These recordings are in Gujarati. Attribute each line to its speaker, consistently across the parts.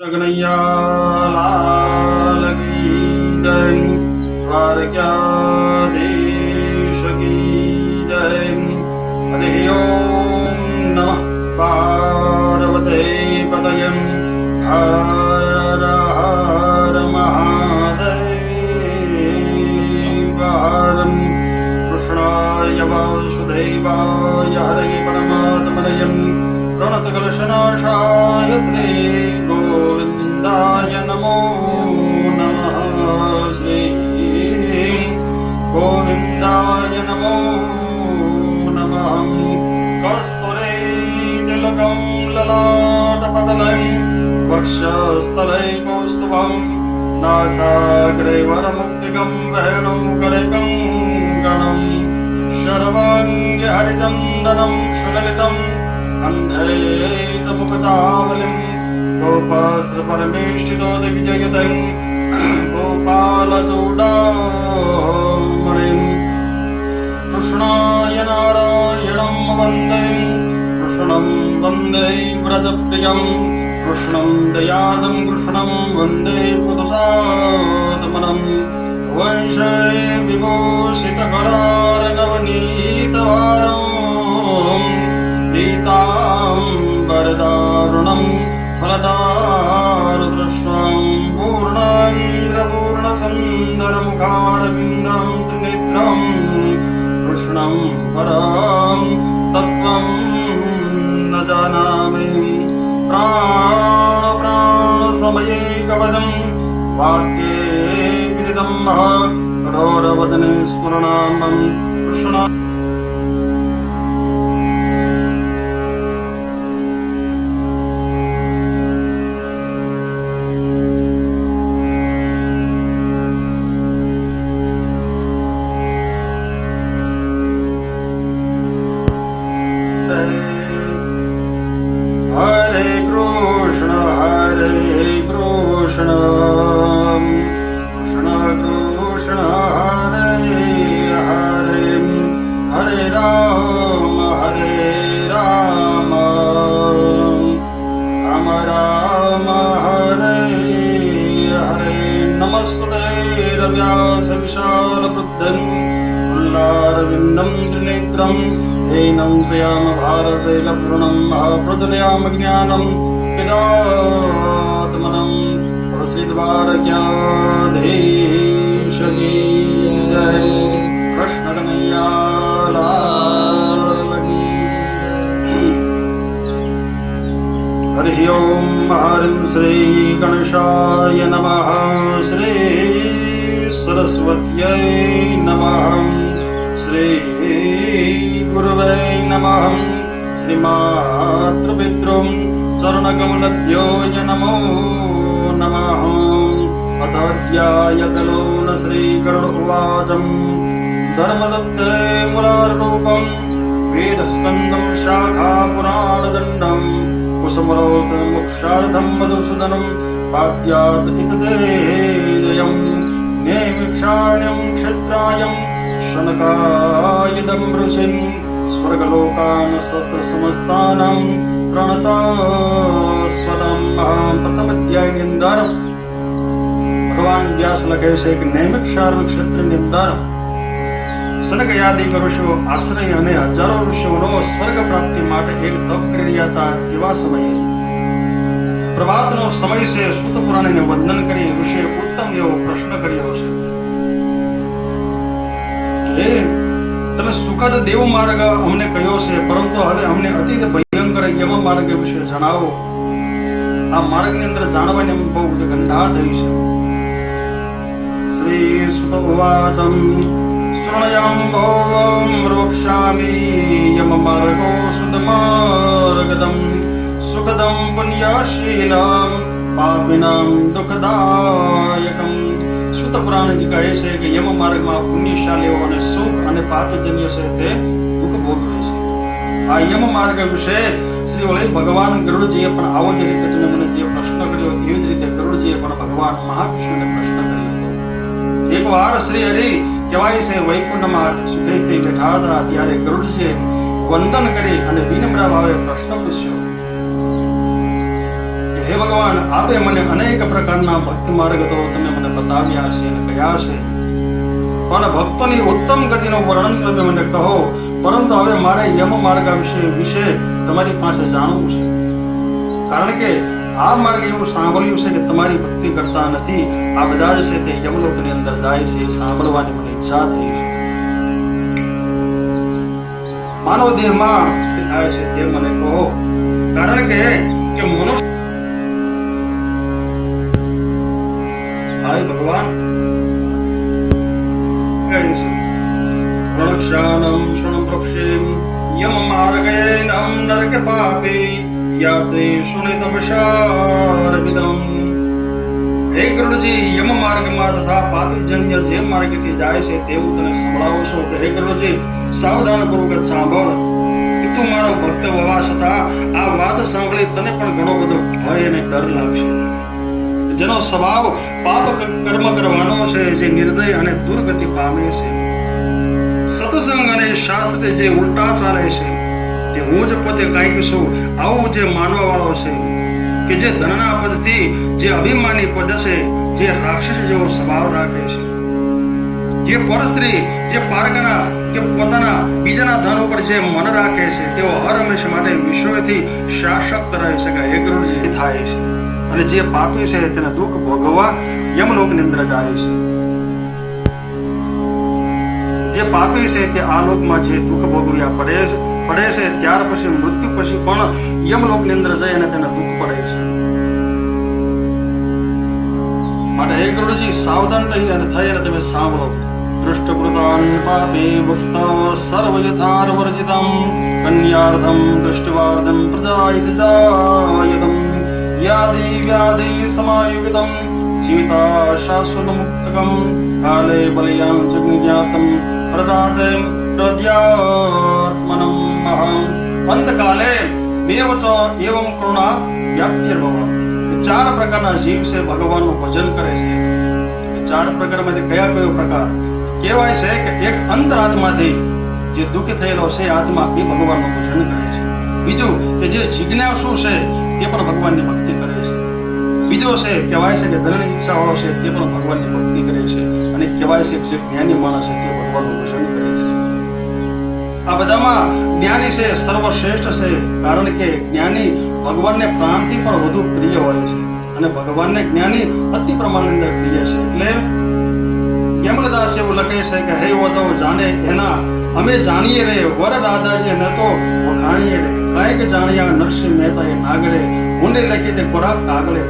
Speaker 1: ચગનૈયા લાલ કી જય હાર ક્યા દેશ કી જય હરિ ઓમ નમઃ પાર્વતે પતયં હર પ્રણતકલશનાશાય શ્રી वक्षस्थलैकौस्तुमग्रेवरमुक्तिकम् रम् करेकम् गणम् सुललितम् शृगलितम् अन्धलेतमुखतावलिम् गोपास्रपरमेष्टितोदिविजय गोपालचूडामणि कृष्णाय नारायणम् वन्दे। कृष्णम् वन्दे व्रजप्रियम् कृष्णम् दयादम् कृष्णम् वन्दे पुरुषात्मनम् वंशे विभोषितकरवारम् गीताम् वरदारुणम् फलदारुदृष्णाम् पूर्णान्द्रपूर्णसुन्दरमुखारविन्दम् त्रिनेत्रम्। कृष्णम् पराम् तत्त्वम् प्राणप्राणसमये कवदं वाक्ये विदितं कठोरवदने स्मरणामं कृष्ण रव्यास विशालवृद्धम् उल्लारविन्दं त्रिनेत्रम् एनं क्रियाम भारतैलपूर्णं महाप्रदलयाम ज्ञानं पिदात्मनं प्रसिद्धारज्ञाधीश की जय कृष्णकनैयालाल की जय। हरिः ॐ हरिं श्रीगणेशाय नमः श्री सरस्वत्यै नमः। श्री गुरुवै नमः। श्रीमातृपितृं चरणकमलभ्यो य नमो नमः। अथाध्यायकलो न श्रीकरुण उवाचम् धर्मदत्ते मुराररूपम् वेदस्कन्दं शाखापुराणदण्डम् कुसुमरोतमुक्षार्थं मधुसूदनं पाद्यात् इतदेयम् नेमिक्षाण्यं क्षत्रायं शनकायुधं ऋषिं स्वर्गलोकान् शस्त्रसमस्तानं પ્રણતાસ્પદમ પ્રથમ અધ્યાયની અંદર ભગવાન વ્યાસ લખે છે કે નૈમિક શાર ક્ષેત્રની અંદર સનકયાદી ઋષિઓ આશ્રય અને હજારો ઋષિઓનો સ્વર્ગ પ્રાપ્તિ માટે એક તપ કરી રહ્યા હતા એવા સમયે પ્રભાતનો સમય છે સુત પુરાણીને વંદન કરી વિશે ઉત્તમ એવો પ્રશ્ન કર્યો છે. કે તમે સુખદ દેવ માર્ગ અમને કહ્યો છે, પરંતુ હવે અમને અતિત ભયંકર યમ માર્ગ વિશે જણાવો. આ માર્ગની અંદર જાણવાની અમને બહુ ગંધા થઈ છે. શ્રી સુત ઉવાચમ શૃણયંભોમ રોક્ષામિ યમ માર્ગો સુદમાર્ગદમ સુખદમ પુણ્યશીલમ પાપિનામ દુઃખદાયકમ સુત પુરાણજી કહે છે કે યમ માર્ગમાં પુણ્યશાલીઓ અને સુખ અને પાપજન્ય છે તે દુઃખ ભોગવે છે આ યમ માર્ગ વિશે શ્રી વળી ભગવાન ગરુડજીએ પણ આવો જ રીતે તમે મને જે પ્રશ્ન કર્યો એવી જ રીતે ગરુડજીએ પણ ભગવાન મહાવિષ્ણુને પ્રશ્ન કર્યો એકવાર શ્રી હરિ કહેવાય છે વૈકુંઠમાં સુખેથી બેઠા હતા ત્યારે ગરુડજીએ વંદન કરી અને વિનમ્ર ભાવે પ્રશ્ન પૂછ્યો હે ભગવાન, આપે મને અનેક પ્રકારના ભક્તિ માર્ગ તો તમે મને બતાવ્યા છે અને કયા છે. પણ ભક્તોની ઉત્તમ ગતિનું વર્ણન તમે મને કહો, પરંતુ હવે મારે યમ માર્ગ વિશે વિશે તમારી પાસે જાણવું છે. કારણ કે આ માર્ગ એવું સાંભળ્યું છે કે તમારી ભક્તિ કરતા નથી, આ બધા જ છે તે યમલોકની અંદર જાય છે, સાંભળવાની મને ઈચ્છા થઈ છે. માનવ દેહમાં થાય છે તે મને કહો. કારણ કે કે મનુષ્ય હાય ભગવાન પ્રણક્ષાનમ શૃણપ્રક્ષેમ યમ માર્ગેનમ નરક પાપે યાત્રે શુનિતમશારવિદમ હે ગરુડજી યમ માર્ગમાં તથા પાપી જન્ય જે માર્ગથી જાય છે તેવું તને સંભળાવું છું કે હે ગરુડજી સાવધાન પૂર્વક સાંભળ તું મારો ભક્ત હોવા છતાં આ વાત સાંભળી તને પણ ઘણો બધો ભય અને ડર લાગશે જેનો સ્વભાવ પાપ કર્મ કરવાનો છે, જે નિર્દય અને દુર્ગતિ પામે છે. સત્સંગ અને શાસ્ત્ર જે ઉલટા ચાલે છે, તે હું જ પોતે કાંઈક છું, આવું જે માનવા વાળો છે, કે જે ધનના પદથી જે અભિમાની પદ છે, જે રાક્ષસ જેવો સ્વભાવ રાખે છે. જે પરસ્ત્રી, જે પારગના, કે પોતાના બીજાના ધન ઉપર જે મન રાખે છે, તેઓ હર હંમેશ માટે વિશ્વથી શાસક રહી શકે એકરૂઢ થાય છે. અને જે પાપી છે તેને દુઃખ ભોગવવા યમલોકની અંદર જાય છે. જે પાપી છે તે આ લોકમાં જે દુઃખ ભોગવ્યા પડે છે પડે છે, ત્યાર પછી મૃત્યુ પછી પણ યમલોકની અંદર જઈ અને તેને દુઃખ પડે છે. માટે હે ગુરુજી, સાવધાન થઈ અને થઈ અને તમે સાંભળો. દૃષ્ટકૃતાન પાપે મુક્ત સર્વ યથાર કન્યાર્ધમ દૃષ્ટવાર્ધમ પ્રજાયિત જાયતમ. વ્યાધિ વ્યાધિ સમાયુક્તમ જીવિતા શાશ્વત મુક્તકમ કાલે બલિયામ જગ્ઞાતમ પ્રદાતે પ્રદ્યાત્મનમ અહમ અંતકાલે મેવ ચ એવમ કરુણા વ્યાપ્તિર્ભવ ચાર પ્રકારના જીવ છે ભગવાનનું ભજન કરે છે ચાર પ્રકારમાંથી કયા કયો પ્રકાર કહેવાય છે કે એક અંતરાત્માથી જે દુઃખી થયેલો છે આત્મા એ ભગવાનનું ભજન કરે છે બીજું કે જે જિજ્ઞાસુ છે તે પણ ભગવાનની ભક્તિ કરે છે. બીજો છે, કહેવાય છે કે ધનની ઈચ્છા વાળો છે તે પણ ભગવાનની ભક્તિ કરે છે અને કહેવાય છે જે જ્ઞાની માણસ છે તે ભગવાનનું ભજન કરે છે. આ બધામાં જ્ઞાની છે, સર્વશ્રેષ્ઠ છે, કારણ કે જ્ઞાની ભગવાનને પ્રાણથી પણ વધુ પ્રિય હોય છે અને ભગવાનને જ્ઞાની અતિ પ્રમાણની અંદર પ્રિય છે. એટલે યમલદાસ એવું લખે છે કે, હે વધો જાણે એના, અમે જાણીએ રે, વર રાધાજીએ ન તો વખાણીએ રે. કાંઈક જાણ્યા નરસિંહ મહેતા એ નાગરે ઊંડે લખી તે ખોરાક કાગળે.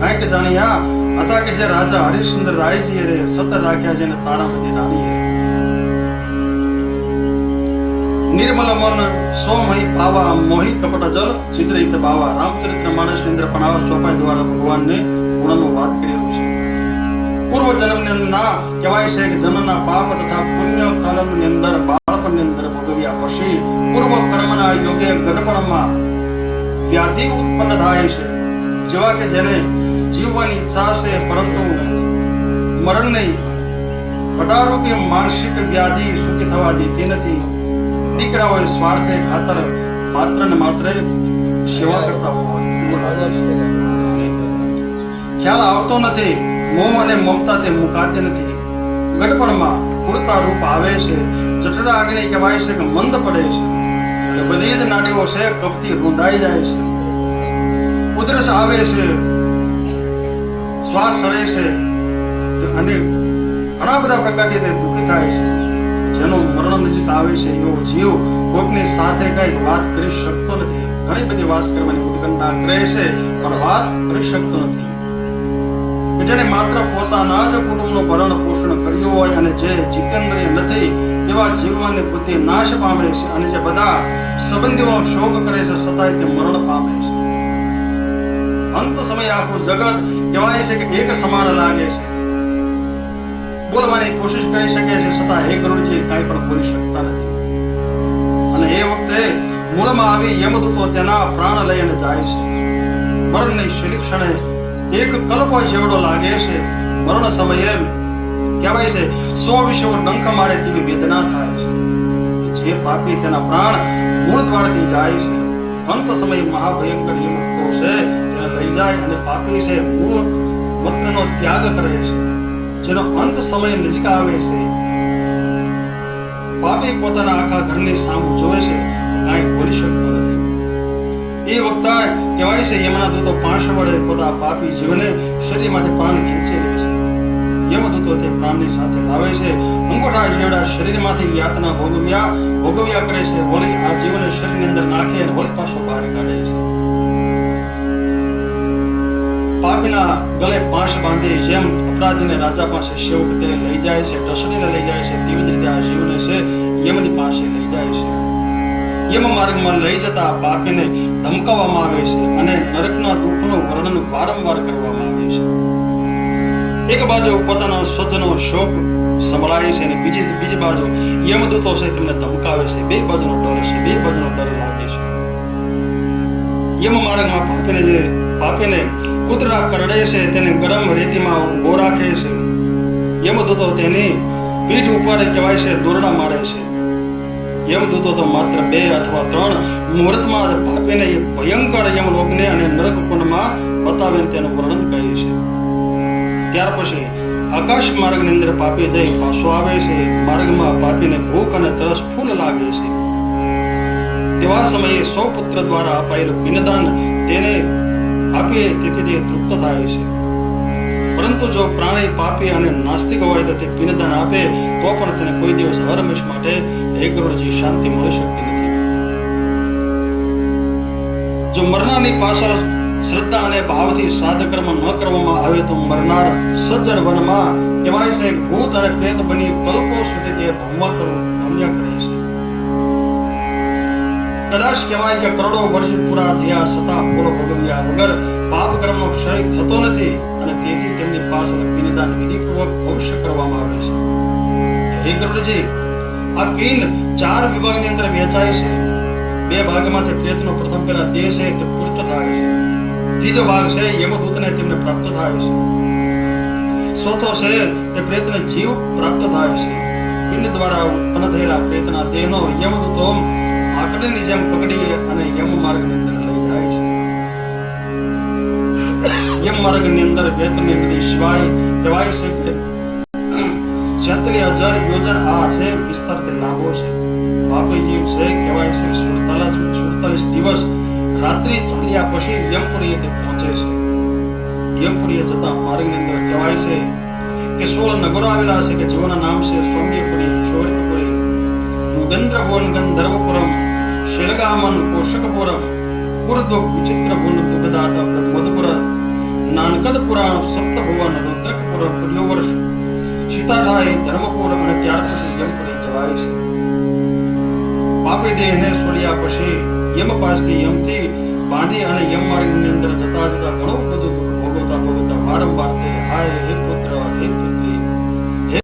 Speaker 1: કાંઈક જાણ્યા હતા કે જે રાજા હરિશ્ચંદ્ર રાયજીએ રે સત રાખ્યા જેને તારામતી રાણીએ નિર્મલ મન, સોમહી, પાવા મોહી કપટ જલ ચિત્રિત બાવા, રામચરિત્ર માનસ ઇન્દ્ર પણાવ ચોપાઈ દ્વારા ભગવાનને ગુણનો વાત કરેલું છે. પૂર્વ જન્મની ના કહેવાય છે જન્મના પાપ તથા પુણ્ય કાલમની અંદર બાળપણની અંદર ભોગવ્યા પછી પૂર્વ કર્મના યોગે ગઢપણમાં વ્યાધિ ઉત્પન્ન થાય છે. જેવા કે જેને જીવવાની ઈચ્છા છે, પરંતુ મરણ નહીં. પટારૂપી માનસિક વ્યાધિ સુખી થવા દેતી નથી. દીકરાઓએ સ્વાર્થે ખાતર માત્ર ને માત્ર સેવા કરતા ખ્યાલ આવતો નથી. મોહ અને મમતા તે મુકાતી નથી. ગડપણમાં પૂરતા રૂપ આવે છે. જઠરા અગ્નિ કહેવાય છે કે મંદ પડે છે. એટલે બધી જ નાડીઓ છે કપથી રૂંધાઈ જાય છે. ઉધરસ આવે છે, શ્વાસ સડે છે અને ઘણા બધા પ્રકારથી તે દુઃખી થાય છે. જેનું મરણ નજીક આવે છે એવો જીવ કોકની સાથે કઈ વાત કરી શકતો નથી. ઘણી બધી વાત કરવાની ઉત્કંઠા કરે છે, પણ વાત કરી શકતો નથી. જેને માત્ર પોતાના જ કુટુંબનું ભરણ પોષણ કર્યું હોય અને જે જીતેન્દ્રિય નથી એવા જીવવાની બુદ્ધિ નાશ પામે છે અને જે બધા સંબંધીઓ શોક કરે છે, સતાય તે મરણ પામે છે. અંત સમય આખું જગત કહેવાય છે કે એક સમાન લાગે છે. બોલવાની કોશિશ કરી શકે છે, છતાં એક રૂડજી કાંઈ પણ બોલી શકતા નથી. અને એ વખતે મૂળમાં આવી યમદૂતો તેના પ્રાણ લઈને જાય છે. મરણની શીલી ક્ષણે એક કલ્પ જેવડો લાગે છે. મરણ સમયે કહેવાય છે, સો વિષયો ડંખ મારે તેવી વેદના થાય છે. જે પાપી તેના પ્રાણ મૂળ દ્વારથી જાય છે. અંત સમય મહાભયંકર યમકો છે તેને લઈ જાય અને પાપી છે, મૂળ વતનનો ત્યાગ કરે છે. જેનો અંત સમય નજીક આવે છે. પાપી પોતાના આખા ઘરની સામુ જોવે છે, કાંઈ બોલી શકતો નથી. એ વખતે કહેવાય છે, યમના દૂતો પાંચ વડે પોતા પાપી જીવને માટે ખેંચી. લે છે યમદૂતો તે પ્રાણની સાથે લાવે છે. અંગોઠા જેવડા શરીરમાંથી યાતના ભોગવ્યા ભોગવ્યા કરે છે હોળી આ જીવને શરીરની અંદર નાખે અને હોળી પાછો બહાર કાઢે છે. પાપીના ગળે પાંચ બાંધી જેમ અપરાધીને રાજા પાસે સેવક તે લઈ જાય છે. ઢસડીને લઈ જાય છે તેવી જ રીતે આ જીવને છે યમની પાસે લઈ જાય છે યમ માર્ગમાં લઈ જતા પાપીને ધમકાવવામાં આવે છે અને નરકના દુઃખનું વર્ણન વારંવાર કરવામાં આવે છે. એક બાજુ પોતાનો સ્વજનો શોક સંભળાય છે અને બીજી બીજી બાજુ યમદૂતો છે તેમને ધમકાવે છે. બે બાજુનો ડર છે, બે બાજુનો ડર લાગે છે. યમ માર્ગમાં પાપીને જે પાપીને કૂતરા કરડે છે, તેને ગરમ રેતીમાં ઊભો રાખે છે. યમદૂતો તેની પીઠ ઉપર કહેવાય છે, દોરડા મારે છે. યમદૂતો તો માત્ર બે અથવા ત્રણ મુહૂર્તમાં જ પાપીને એ ભયંકર યમલોકને અને નરક કુંડમાં બતાવીને તેનું વર્ણન ત્યાર પછી આકાશ માર્ગની અંદર પાપી જઈ પાછો આવે છે. માર્ગમાં પાપીને ભૂખ અને તરસ ફૂલ લાગે છે. તેવા સમયે સૌ પુત્ર દ્વારા અપાયેલું બિનદાન તેને આપીએ તેથી તે તૃપ્ત થાય છે. પરંતુ જો પ્રાણી પાપી અને નાસ્તિક હોય તો તે બિનદાન આપે, તો પણ તેને કોઈ દિવસ હરમેશ માટે એક શાંતિ મળી શકતી નથી. જો મરનારની પાછળ શ્રદ્ધા અને ભાવથી સાધ કર્મ ન કરવામાં આવે તો મરનાર સજ્જન વનમાં કહેવાય છે, ભૂત અને પ્રેત બની કલ્પો સુધી તે ભમવા કરવું ભમ્યા કરે છે. કદાચ કહેવાય કે કરોડો વર્ષ પૂરા થયા છતાં પૂરો ભોગવ્યા વગર પાપ કર્મનો ક્ષય થતો નથી અને તેથી તેમની પાછળ વિનિદાન વિધિપૂર્વક ભવિષ્ય કરવામાં આવે છે. હે ગરુડજી, આ પિંડ ચાર વિભાગની અંદર વહેંચાય છે. બે ભાગમાંથી પ્રેતનો પ્રથમ પહેલા દેહ છે, તે પુષ્ટ થાય છે. ત્રીજો ભાગ છે યમદૂતને તેમને પ્રાપ્ત થાય છે. ચોથો છે તે પ્રેતને જીવ પ્રાપ્ત થાય છે. પિંડ દ્વારા ઉત્પન્ન થયેલા પ્રેતના દેહનો યમદૂતો આકડીની જેમ પકડી અને યમ માર્ગની અંદર લઈ જાય છે. યમ માર્ગની અંદર વેતની બધી સિવાય જવાય છે કે છેત્રીસ હજાર યોજન આ છે વિસ્તારથી લાંબો છે. પાપી જીવ છે, કહેવાય છે સુડતાલીસ સુડતાલીસ દિવસ રાત્રિ ચાલ્યા પછી યમપુરીએ તે પહોંચે છે. યમપુરીએ જતા માર્ગની અંદર કહેવાય છે કે સોળ નગરો આવેલા છે કે જેઓના નામ છે સૌમ્યપુરી શૌર્યપુરી મુગંદ્રભુવન ગંધર્વપુરમ, શિલગામન કોશકપુરમ કુર્દુક વિચિત્રભુવન દુગદાત મધુપુર નાનકદપુરાણ સપ્તભુવન રુદ્રકપુર પુર્યોવર્ષ, સીતારાય ધર્મપુર અને ત્યાર પછી યમપુરી જવાય છે. પાપી દેહને છોડ્યા પછી યમ પાસથી યમથી બાંધી અને યમ માર્ગની અંદર જતા જતા ઘણું બધું ભોગવતા ભોગવતા વારંવાર હાય એક